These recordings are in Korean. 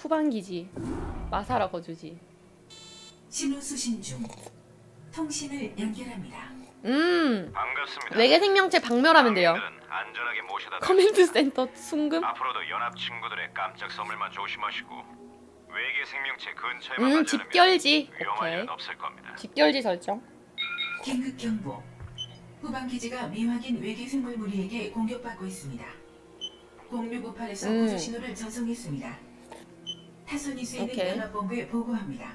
후반기지. 마사라 거주지. 신호 수신 중. 통신을 연결합니다. 음. 반갑습니다. 외계 생명체 박멸하면 돼요. 안전하게 모셔다 커맨드 센터 순금. 앞으로도 연합 친구들의 깜짝 선물만 조심하시고 외계 생명체 근처에만 음, 집결지. 위험한 오케이. 일은 없을 겁니다. 집결지 설정. 긴급 경보. 후방 기지가 미확인 외계 생물 무리에게 공격받고 있습니다. 0658에서 음. 구조 신호를 전송했습니다. 타선이 수있는 오케이. 연합본부에 보고합니다.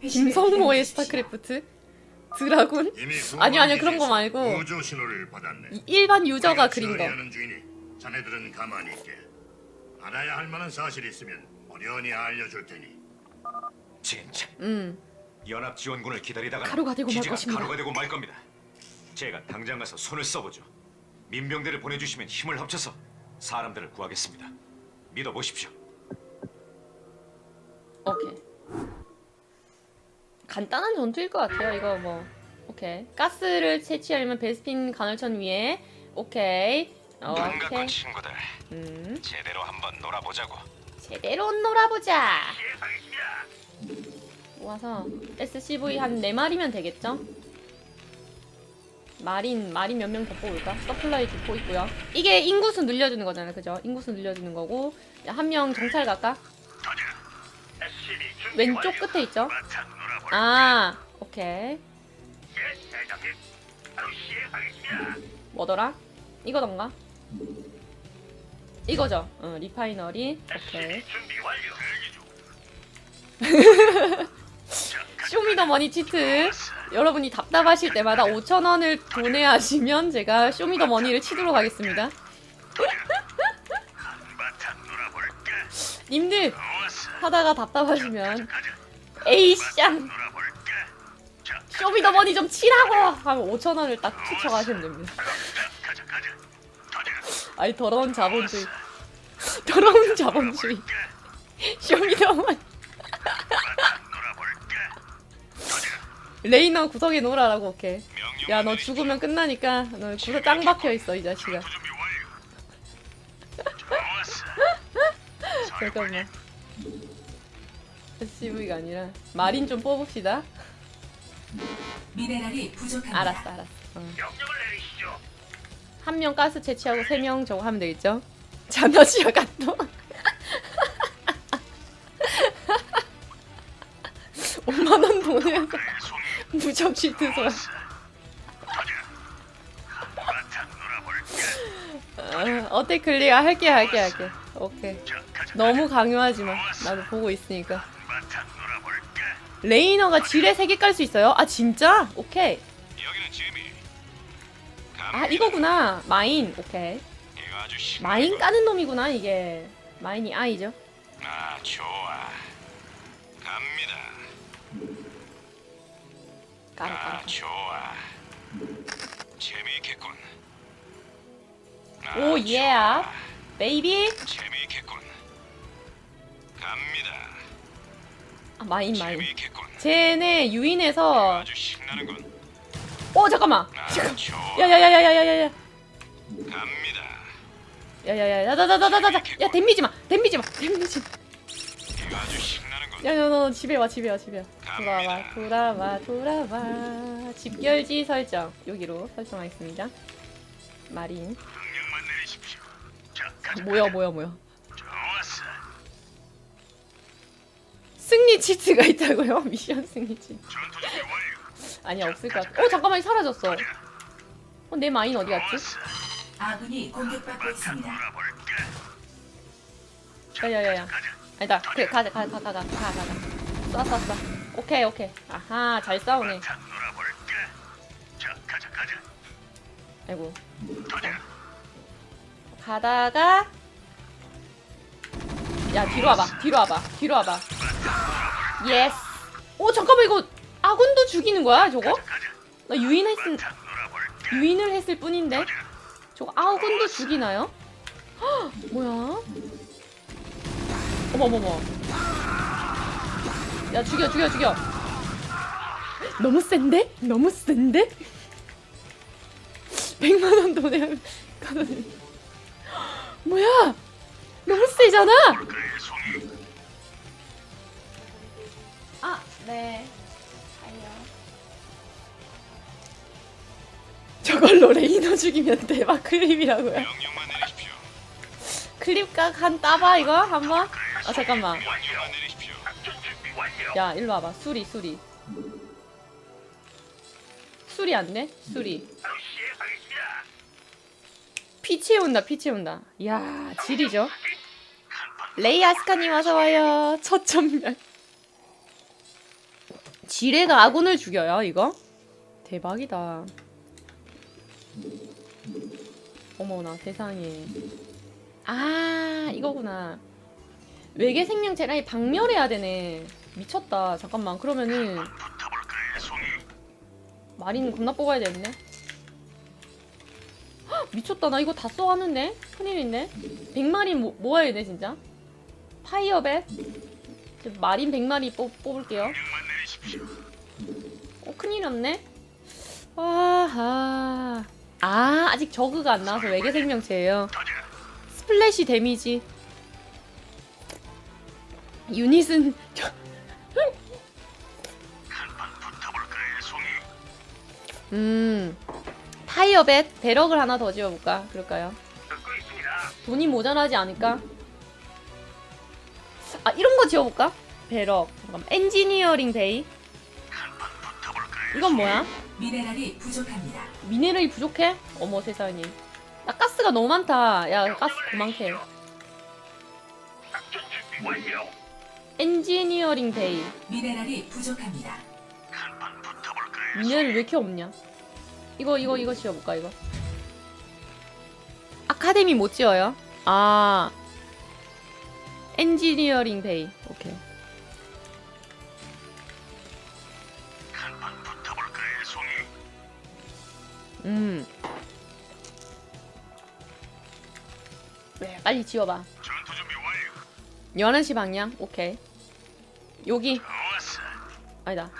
김성모의 스타크래프트. 드라군. 이미 아니요, 아니요, 그런 거 말고. 우주 신호를 받았네. 이 일반 유저가 그린 거. 하는 주인이 자네들은 가만히 있게. 알아야 할 만한 사실이 있으면 어련히 알려줄 테니. 진짜 음. 연합 지원군을 기다리다가 가루가 되고 말 기지가 것입니다. 가루가 되고 말 겁니다. 제가 당장 가서 손을 써보죠. 민병대를 보내주시면 힘을 합쳐서 사람들을 구하겠습니다. 믿어보십시오. 오케이. 간단한 전투일 것 같아요. 이거 뭐 오케이. 가스를 채취하려면 베스핀 간헐천 위에 오케이. 어, 오케이. 친구들. 음. 제대로 한번 놀아보자고. 제대로 놀아보자. 모아서 SCV 한 4마리면 되겠죠? 마린, 마린 몇 명 더 뽑을까? 서플라이 기포 있고요. 이게 인구수 늘려주는 거잖아요. 그죠? 인구수 늘려주는 거고. 한 명 정찰 갈까? 왼쪽 끝에 있죠? 아, 오케이. 뭐더라? 이거던가? 이거죠? 어, 리파이너리. 오케이. 쇼미더머니 치트 여러분이 답답하실 때마다 5,000원을 도내하시면 제가 쇼미더머니를 치도록 하겠습니다 님들 하다가 답답하시면 에이쌍 쇼미더머니 좀 치라고 하면 5,000원을 딱 추첨하시면 됩니다. 아이 더러운 자본주의. 더러운 자본주의. 쇼미더머니. 레이너 구석에 놓으라고 오케이. 야 너 죽으면 끝나니까 너 구석 짱 박혀 있어 이 자식아 잠깐만. SCV가 아니라 마린 좀 뽑읍시다. 미네랄이 부족합니다. 알았어 알았어. 한명 가스 채취하고 세 명 저거 하면 되겠죠? 자너시아 갓도? 5만원 돈에서 무적 시트 소라. 아, 어때? 클리어? 할게 할게 할게 오케이 너무 강요하지 마 나도 보고 있으니까 레이너가 지뢰 3개 깔 수 있어요? 아 진짜? 오케이. 아 이거구나 마인 오케이. 마인 까는 놈이구나 이게 마인이 아이죠 아 좋아. 갑니다. 까라 까라 아 좋아. 재미있겠군. 아, 오 예. 좋아. 베이비 재미있겠군. 갑니다. 아 마인 마인 재미있겠군. 쟤네 유인해서 아주 신나는군. 오 잠깐만 아 좋아. 야야야야야야야야 갑니다. 야야야야 나나나나나나 야 댐비지 마 댐비지 마 댐비지 이거 아주 신나는군. 야야 너 집에 와 집에 와 집에 와 돌아와 돌아와 돌아와 집결지 설정 여기로 설정하겠습니다 마린 뭐야 뭐야 뭐야. 승리 치트가 있다고요 미션 승리 치트. 아니야 없을 것 같아 어 잠깐만 사라졌어 어, 내 마인 어디 갔지. 아군이 공격받고 있습니다. 야야야야 아니다 그래 가자 가자 가자 가자 가자 쏴 쏴 쏴 오케이 오케이 아하 잘 싸우네 자? 자. 아이고 가자. 가다가 야 뒤로 와봐 뒤로 와봐 뒤로 와봐 예스 오 잠깐만 이거 아군도 죽이는 거야 저거? 나 유인했을? 유인을 했을 뿐인데 저거 아군도 죽이나요? 헉, 뭐야? 어머머머 야 죽여 죽여 죽여 너무 센데? 너무 센데? 100만원 돈에 가서 뭐야? 너무 세잖아. 아, 네. 알려. 저걸로 레이너 죽이면 대박 클립이라고요. 클립과 한 따봐 이거 한 번. 아 잠깐만. 야 일로 와봐. 수리 수리. 수리 안 돼? 수리. 피 채운다 피 채운다. 이야 질이죠. 레이 아스카님 어서 와요. 첫 전멸. 지뢰가 아군을 죽여요 이거? 대박이다. 어머나 세상에. 아 이거구나. 외계 생명체라 이 박멸해야 되네. 미쳤다. 잠깐만 그러면은 마린 겁나 뽑아야 되겠네. 헉, 미쳤다. 나 이거 다 써왔는데? 큰일인데? 100마리 모, 모아야 돼 진짜. 파이어벳. 저 마린 100마리 뽑, 뽑을게요. 어 큰일이었네. 아하. 아 아직 저그가 안 나와서 외계 생명체예요. 스플래시 데미지. 유닛은 저- 음 파이어벳 배럭을 하나 더 지어볼까 그럴까요? 돈이 모자라지 않을까? 아 이런 거 지어볼까? 배럭 잠깐만 엔지니어링 베이 이건 뭐야? 미네랄이 부족합니다. 미네랄이 부족해? 어머 세상에 나 가스가 너무 많다 야 가스 그만해 엔지니어링 베이 미네랄이 부족합니다. 미네랄이 왜 이렇게 없냐? 이거 이거 이거 지어볼까 이거? 아카데미 못 지어요? 아 엔지니어링 베이 오케이 음 왜? 빨리 지어봐 전투 준비 완료. 11시 방향 오케이 여기 좋았어. 아니다?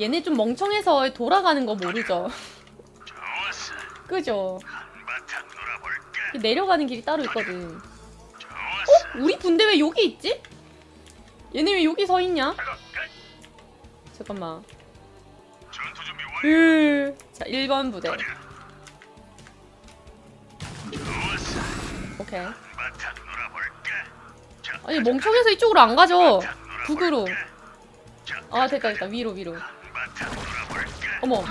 얘네 좀 멍청해서 돌아가는 거 모르죠 좋았어. 그죠 한바탕 놀아볼까? 내려가는 길이 따로 있거든 좋았어. 우리 군대 왜 여기 있지? 얘네 왜 여기 서 있냐? 잠깐만. 전투 준비 완료. 으. 자, 1번 부대. 좋았어. 오케이. 한바탕 놀아볼까? 자, 아니, 멍청해서 이쪽으로 안 가죠. 한바탕 놀아볼까? 북으로. 자, 아, 됐다, 됐다. 위로, 위로. 어머.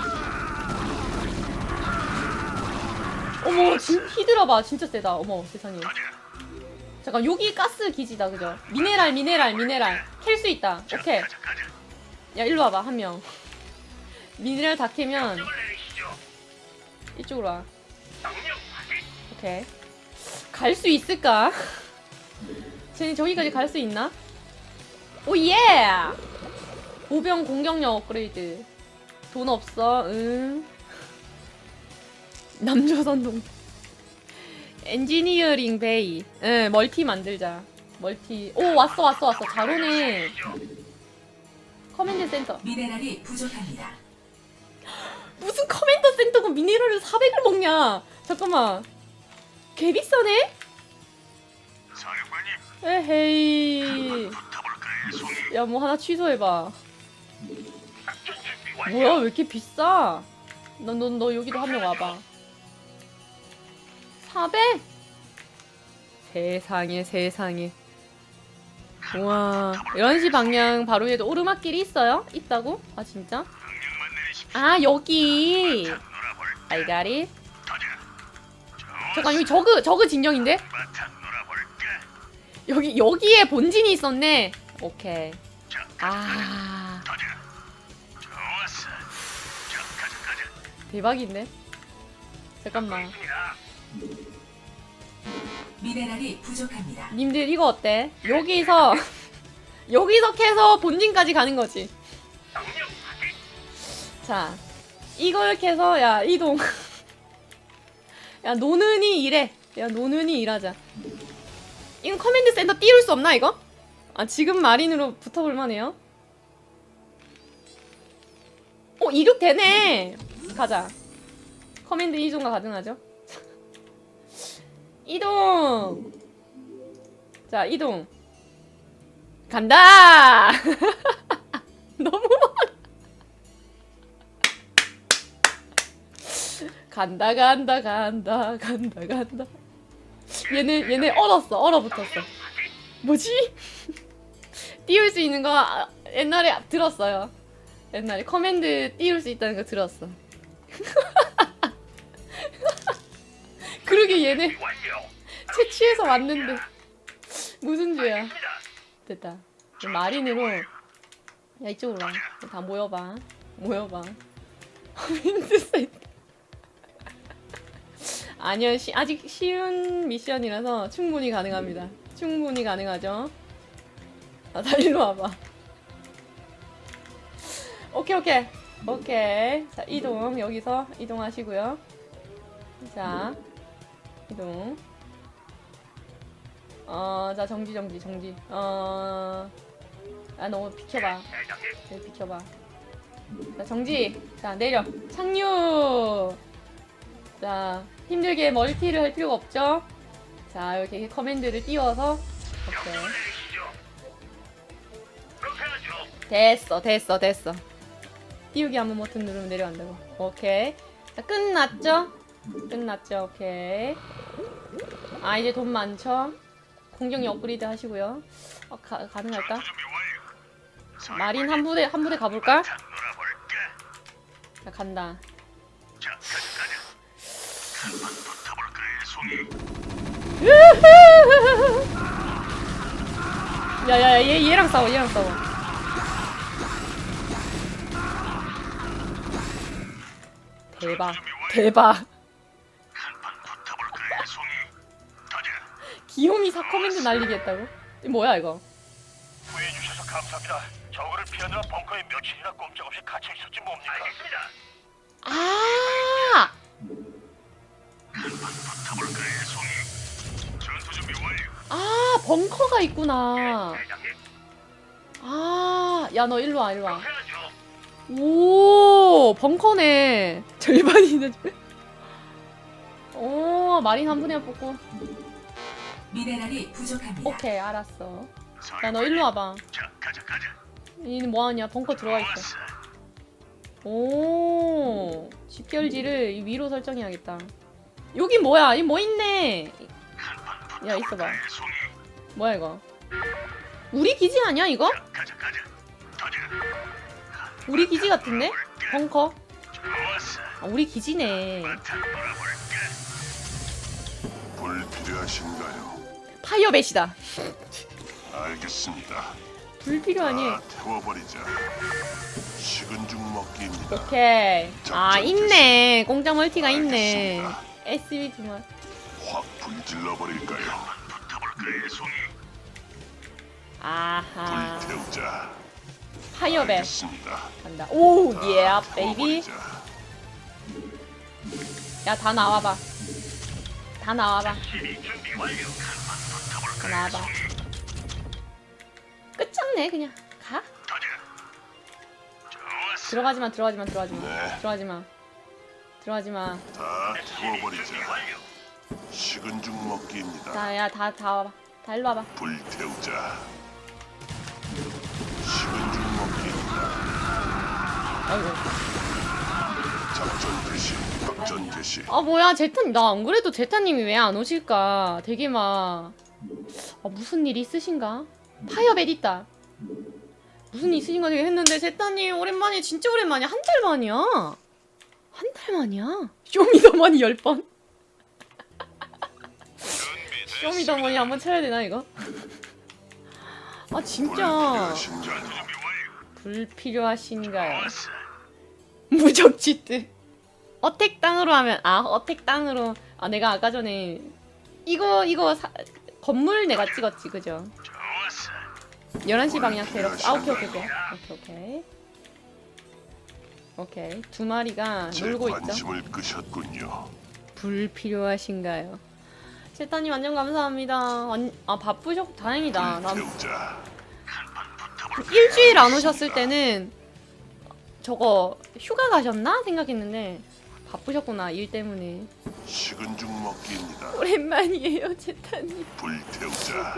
어머, 진, 히드라 봐. 진짜 세다. 어머, 세상에. 잠깐, 여기 가스 기지다, 그죠? 미네랄, 미네랄, 미네랄. 캘 수 있다. 오케이. 야, 일로 와봐, 한 명. 미네랄 다 캐면. 이쪽으로 와. 오케이. 갈 수 있을까? 쟤네 저기까지 갈 수 있나? 오 예! 보병 공격력 업그레이드. 돈 없어. 응. 남조선동. 엔지니어링 베이. 응, 멀티 만들자. 멀티. 오, 왔어, 왔어, 왔어. 잘 오네. 커맨드 센터. 미네랄이 부족합니다. 무슨 커맨더 센터가 미네랄을 400을 먹냐? 잠깐만. 개 비싸네? 사령관님, 에헤이. 야, 뭐 하나 취소해봐. 뭐야, 왜 이렇게 비싸? 너, 너, 너 여기도 한 명 와봐. 400? 세상에, 세상에. 우와. 11시 방향 바로 위에도 오르막길이 있어요? 있다고? 아, 진짜? 아, 여기. I got. 잠깐, 여기 저그, 저그 진영인데? 여기, 여기에 본진이 있었네. 오케이. 자, 아, 대박인데? 잠깐만. 미네랄이 부족합니다. 님들 이거 어때? 여기서 여기서 캐서 본진까지 가는 거지. 자, 이걸 캐서 야 이동. 야 노는이 일해. 야 노는이 일하자. 이건 커맨드 센터 띄울 수 없나 이거? 아 지금 마린으로 붙어볼 만해요. 어 이륙 되네. 가자. 커맨드 이동가 가능하죠? 이동. 자 이동. 간다! 너무. 간다 간다 간다 간다 간다. 얘네 얘네 얼었어 얼어붙었어. 뭐지? 띄울 수 있는 거 아, 옛날에 들었어요. 옛날에 커맨드 띄울 수 있다는 거 들었어. 그러게 얘네 채취해서 왔는데 무슨 죄야? 됐다. 마린으로 야 이쪽으로 와. 다 모여봐. 모여봐. 아니요, 시, 아직 쉬운 미션이라서 충분히 가능합니다. 충분히 가능하죠. 아, 다 일로 와봐. 오케이, 오케이. 오케이. 자, 이동. 여기서 이동하시고요. 자, 이동. 어, 자, 정지, 정지, 정지. 어, 아, 너무 비켜봐. 네, 비켜봐. 자, 정지. 자, 내려. 착륙. 자, 힘들게 멀티를 할 필요가 없죠? 자, 이렇게 커맨드를 띄워서. 오케이. 됐어, 됐어, 됐어. 띄우기 한번 버튼 누르면 내려간다고. 오케이. 자, 끝났죠? 끝났죠? 오케이. 아, 이제 돈 많죠? 공격력 업그레이드 하시고요. 어, 가, 가능할까? 마린 한 부대, 한 부대 가볼까? 자, 간다. 야야야 얘 얘랑 싸워 얘랑 싸워 대박 대박 기욤이 사커맨드 날리게 했다고? 이 뭐야 이거 구해 주셔서 감사합니다. 저거를 피하느라 벙커에 며칠이나 꼼짝없이 갇혀 있었지 뭡니까? 알겠습니다. 아 전투 준비 완료. 아, 벙커가 있구나. 아, 야, 너 일로 와, 일로 와. 오, 벙커네. 절반이네. 오, 마린 한 분에 뽑고. 미네랄이 부족합니다. 오케이, 알았어. 야, 너 일로 와봐. 자, 가자, 가자. 얘는 뭐하냐? 벙커 들어가 있어. 좋았어. 오, 집결지를 이 위로 설정해야겠다. 여기 뭐야? 이 뭐 있네. 야, 있어봐. 송이, 뭐야 이거? 우리 기지 아니야 이거? 가자, 가자. 터져. 우리 기지 같은데? 벙커? 아, 우리 기지네. 자, 놀아볼까? 불 필요하신가요? 파이어벳이다. 알겠습니다. 불 필요하니? 다 태워버리자. 식은 죽 먹기입니다. 오케이. 아 있네. 공짜 멀티가 있네. SB 두만. 확 불질러 버릴까요? 붙어볼까요, 송이? 아하. 불태우자. 알겠습니다. 간다. 오, 다 예, 베이비. 태워버리자. 야, 다 나와봐. 다 나와봐. 다 나와봐. 끝장내 그냥. 가. 들어가지마, 들어가지마, 들어가지마. 네. 들어가지마. 들어가지마. 다 태워버리자. 식은 죽 먹기입니다. 자, 야, 다, 다 와봐. 다 일로 와봐. 불태우자. 작전 개시. 작전 개시. 아 뭐야 제탄 나 안 그래도 제타님이 왜 안 오실까? 되게 막 아, 무슨 일 있으신가? 파이어벳 있다. 무슨 일 있으신가 되게 했는데 제타님 오랜만에 진짜 오랜만이야. 한달 만이야. 한 달 만이야? 쇼미더머니 10번? 쇼미더머니 한번 쳐야 되나 이거? 아 진짜. 불필요하신가요? 무적 치트. 어택 땅으로 하면 아 어택 땅으로 아 내가 아까 전에 이거 이거 사, 건물 내가 찍었지 그죠? 좋았어. 11시 방향 대로 아 오케이 오케이 오케이 오케이 오케이 오케이 두 마리가 제 놀고 있죠. 관심을 끄셨군요. 불필요하신가요? 세타님 완전 감사합니다. 완, 아 바쁘셨 다행이다. 난. 일주일 안 오셨을 때는 저거 휴가 가셨나 생각했는데 바쁘셨구나 일 때문에. 식은 죽 먹기입니다. 오랜만이에요, 제타님. 불태우자.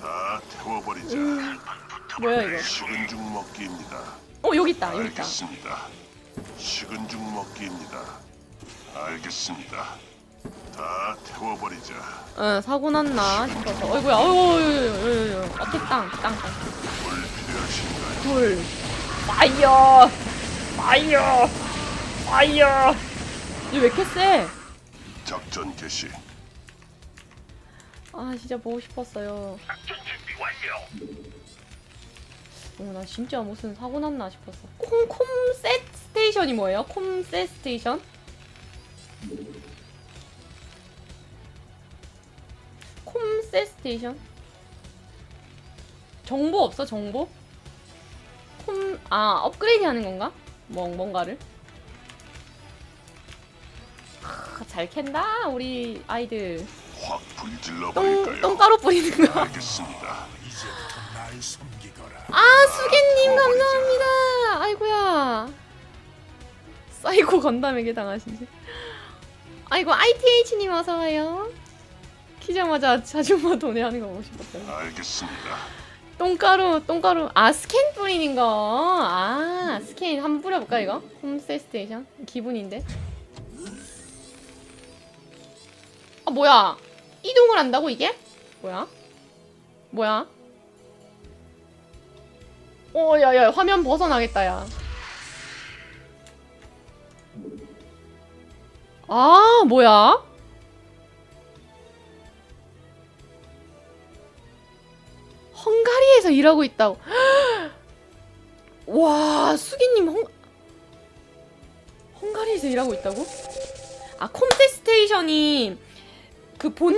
다다 태워버리자. 뭐야 이거? 식은 죽 먹기입니다. 어 여기 있다 여기 있다. 알겠습니다. 식은 죽 먹기입니다. 알겠습니다. 다 태워버리자. 응 사고 났나 싶어서. 어이구야. 어이구 어택 땅 땅. 땅. 뭘 필요하신가요? 불. 파이어. 파이어. 파이어. 얘왜 이렇게 세? 작전 개시. 아 진짜 보고 싶었어요. 작전 준비 완료. 어, 나 진짜 무슨 사고 났나 싶었어. 콤콤셋 스테이션이 뭐예요? 콤셋 스테이션? 콤셋 스테이션? 정보 없어 정보? 콤, 아 업그레이드 하는 건가? 뭐, 뭔가를? 아, 잘 캔다 우리 아이들 확 불질러 똥, 버릴까요? 똥가루 뿌리는 거 알겠습니다. 아 수개님 감사합니다. 아이고야. 사이코 건담에게 당하신 지. 아이고 ITH님 어서 와요. 키자마자 자주마 도내하는 거 보고 싶었어요. 알겠습니다. 똥가루 똥가루 아 스캔 뿌리는 거. 아 스캔 한번 뿌려볼까 이거? 홈세 스테이션 기분인데. 아 뭐야? 이동을 한다고 이게? 뭐야? 뭐야? 어, 야, 야, 화면 벗어나겠다, 야. 아, 뭐야? 헝가리에서 일하고 있다고. 와, 수기님 헝, 헝가리에서 일하고 있다고? 아, 컴세 스테이션이 그 본,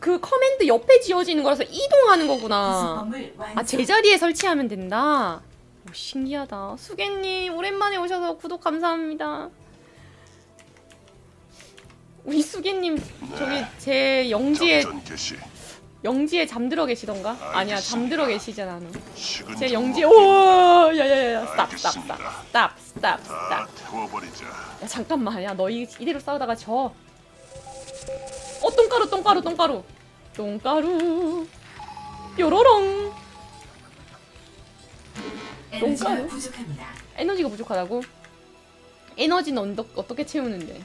그 커맨드 옆에 지어지는 거라서 이동하는 거구나. 아 제자리에 설치하면 된다. 오, 신기하다. 수객님 오랜만에 오셔서 구독 감사합니다. 우리 수객님 저기 제 영지에 작전 개시. 영지에 잠들어 계시던가? 아니야. 잠들어 계시잖아. 너. 식은 제죽 영지에. 오 야야야야 스탑 스탑. 스탑 스탑 스탑 다 스탑. 태워버리자. 야 잠깐만 야 너희 이대로 싸우다가 져. 어 똥가루 똥가루 똥가루 똥가루 뾰로롱 에너지가 똥가루? 부족합니다. 에너지가 부족하다고? 에너지는 어떻게 채우는데?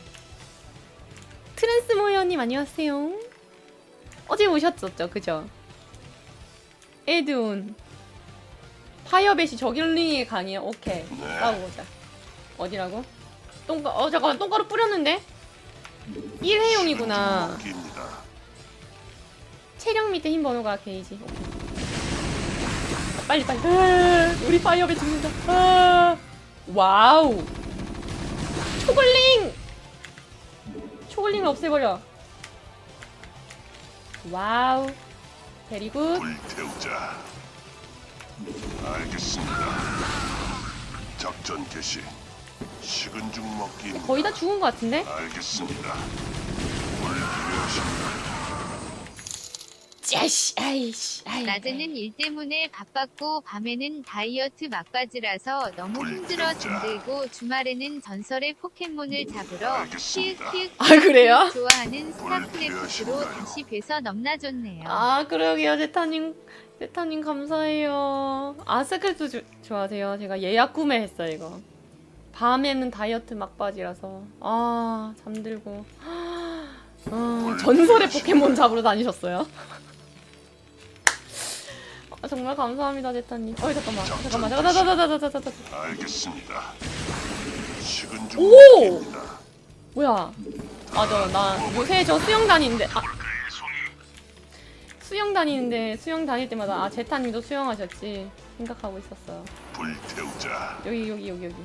트랜스모어님 안녕하세요. 어제 오셨었죠, 그죠? 에드온 파이어벳이 저길링에 강해요. 오케이, 네. 싸우고자. 어디라고? 똥가 어 잠깐만 똥가루 뿌렸는데? 일회용이구나. 체력 밑에 흰 번호가 게이지. 아, 빨리 빨리. 아, 우리 파이어벳 죽는다. 아, 와우. 초글링. 초글링을 없애버려. 와우. 베리굿. 불 태우자. 알겠습니다. 작전 개시. 식은 죽 먹기입니다. 거의 다 죽은 것 같은데? 알겠습니다. 요? 짜씨, 아이씨, 아이. 낮에는 일 때문에 바빴고 밤에는 다이어트 막바지라서 너무 불 힘들어. 잠들고 주말에는 전설의 포켓몬을 잡으러. 키읔키읔 아, 그래요? 좋아하는 뭘 스타크래프트로? 다시 뵈서 넘나좋네요. 아, 그러게요, 제타님. 제타님 감사해요. 아, 스크래프 주- 좋아하세요. 제가 예약 구매했어요, 이거. 밤에는 다이어트 막바지라서. 아, 잠들고. 아, 전설의 포켓몬 잡으러 다니셨어요? 아, 정말 감사합니다, 제타님. 어이, 잠깐만. 잠깐만. 잠깐만. 잠깐만. 잠깐만. 잠깐만. 잠깐만. 알겠습니다. 식은 죽 오! 먹기입니다. 뭐야? 아, 저, 나 요새 저 수영 다니는데. 아. 수영 다니는데 수영 다닐 때마다 아 제타님도 수영하셨지 생각하고 있었어요. 불 태우자. 여기 여기 여기 여기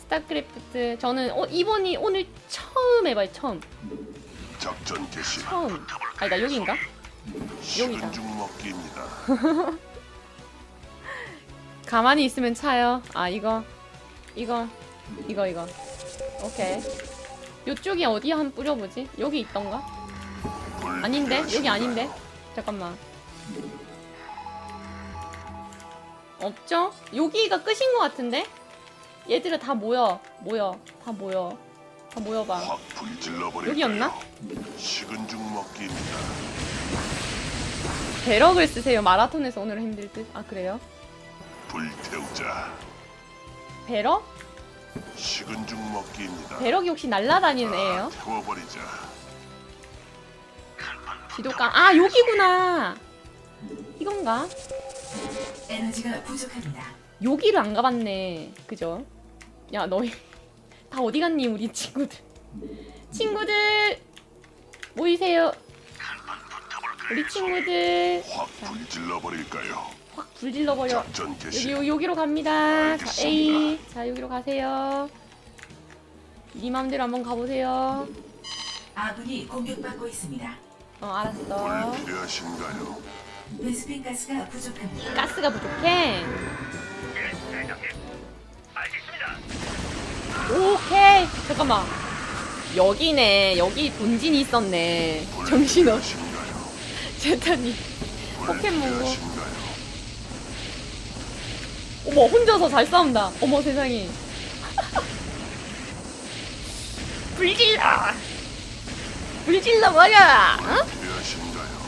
스타크래프트 저는 어 이번이 오늘 처음 해봐요 처음 작전 개시. 처음 아니다 여기인가? 여기다. 식은 죽 먹기입니다. 가만히 있으면 차요. 아 이거 이거 이거 이거 오케이 요쪽이 어디 한 뿌려보지? 여기 있던가? 불 아닌데 여기? 아닌데 잠깐만 없죠? 여기가 끝인 것 같은데? 얘들아 다 모여 모여 다 모여 다 모여봐 확 불질러 버릴까요? 여기였나? 식은 죽 먹기입니다. 배럭을 쓰세요. 마라톤에서 오늘 힘들 듯. 아 그래요? 불태우자. 배럭? 식은 죽 먹기입니다. 배럭이 혹시 날라다니는 애예요? 태워버리자. 지도감. 아 여기구나. 이건가? 에너지가 부족합니다. 여기를 안 가봤네. 그죠? 야 너희 다 어디 갔니 우리 친구들? 친구들 모이세요. 우리 친구들 확 불질러 버릴까요? 확 불질러 버려. 작전 여기 개시. 여- 여기로 갑니다. 자. A 자 여기로 가세요. 네 맘대로 한번 가보세요. 아군이 공격받고 있습니다. 어 알았어. 불 필요하신가요? 베스핀 가스가 부족합니다. 가스가 부족해. 예, 대장님. 알겠습니다. 오케이 잠깐만. 여기네 여기 본진이 있었네. 불 정신없. 필요하신가요? 제타니. 불 포켓몬고. 필요하신가요? 어머 혼자서 잘 싸운다. 어머 세상에. 불질러. 불질러 버려. 어? 필요하신가요?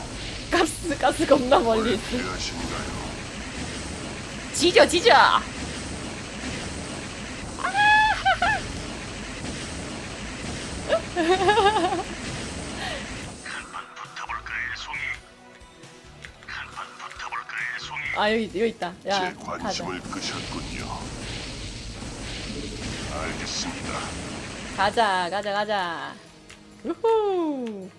가스 가스 겁나 멀리 불 있어. 필요하신가요? 지져 지져. 아 여기 여기 있다. 야 제 가자. 관심을 끄셨군요. 알겠습니다. 가자 가자 가자. 우후.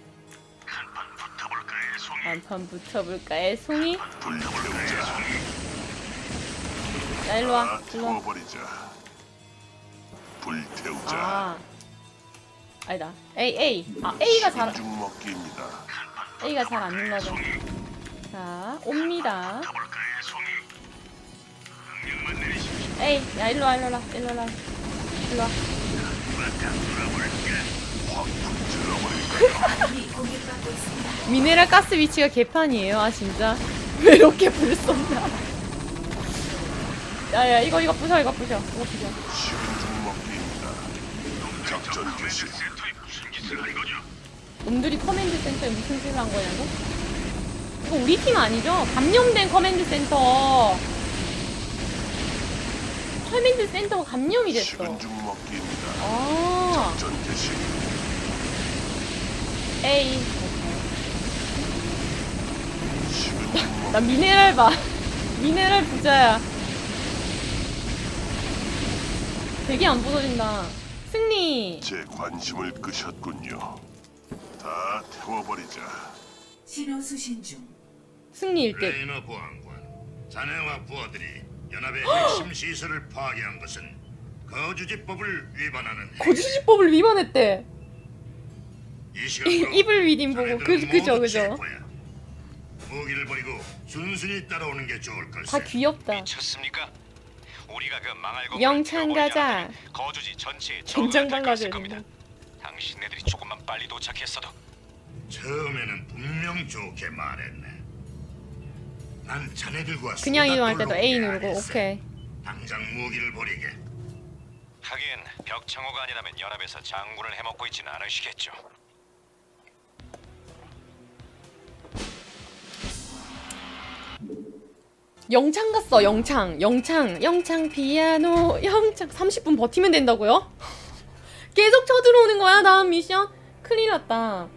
한판 붙어볼까요, 송이? 한판 붙어볼까 애송이? 불태우자. 야 일로 와 다 일로 와. 태워버리자. 불태우자. 아 아니다. A A 아 A가 잘 죽 먹기입니다. A가 잘 안 눌러져. 자 옵니다. A 야 일로 와 일로 와 일로 와 일로 와. 미네랄 가스 위치가 개판이에요. 아 진짜 왜 이렇게 불 쏜다. 야 야 이거 이거 부셔 이거 부셔 이거 부셔. 작전? 놈들이 커맨드 센터에 무슨 짓을 한 거냐고? 이거 우리 팀 아니죠? 감염된 커맨드 센터. 커맨드 센터가 감염이 됐어. 식은 죽 먹기입니다. 아, 작전 개시. 에이. 식은 죽 먹. 나 미네랄 봐. 미네랄 부자야. 되게 안 부서진다. 승리. 제 관심을 끄셨군요. 다 태워버리자. 신호 수신 중. 승리 1등. 레이너 보안관, 자네와 부하들이 연합의 핵심 시설을 파괴한 것은 거주지법을 위반하는. 거주지법을 위반했대. 이 시간으로 이블 위딘 보고 그 자네들은 그죠 모두 그죠. 체포야. 무기를 버리고 순순히 따라오는 게 좋을 걸세. 다 귀엽다. 미쳤습니까? 우리가 그 망할 거 영창 가자. 거주지 전체에 적응할 발라줘야 겁니다. 당신네들이 조금만 빨리 도착했어도 처음에는 분명 좋게 말했네. 난 자네들과 그냥 이동할 때도 A 누르고. 오케이. 당장 무기를 버리게. 하긴 벽창호가 아니라면 연합에서 장군을 해먹고 있지는 않으시겠죠. 영창 갔어 영창 영창 영창 피아노 영창 30분 버티면 된다고요? 계속 쳐들어오는 거야 다음 미션? 큰일 났다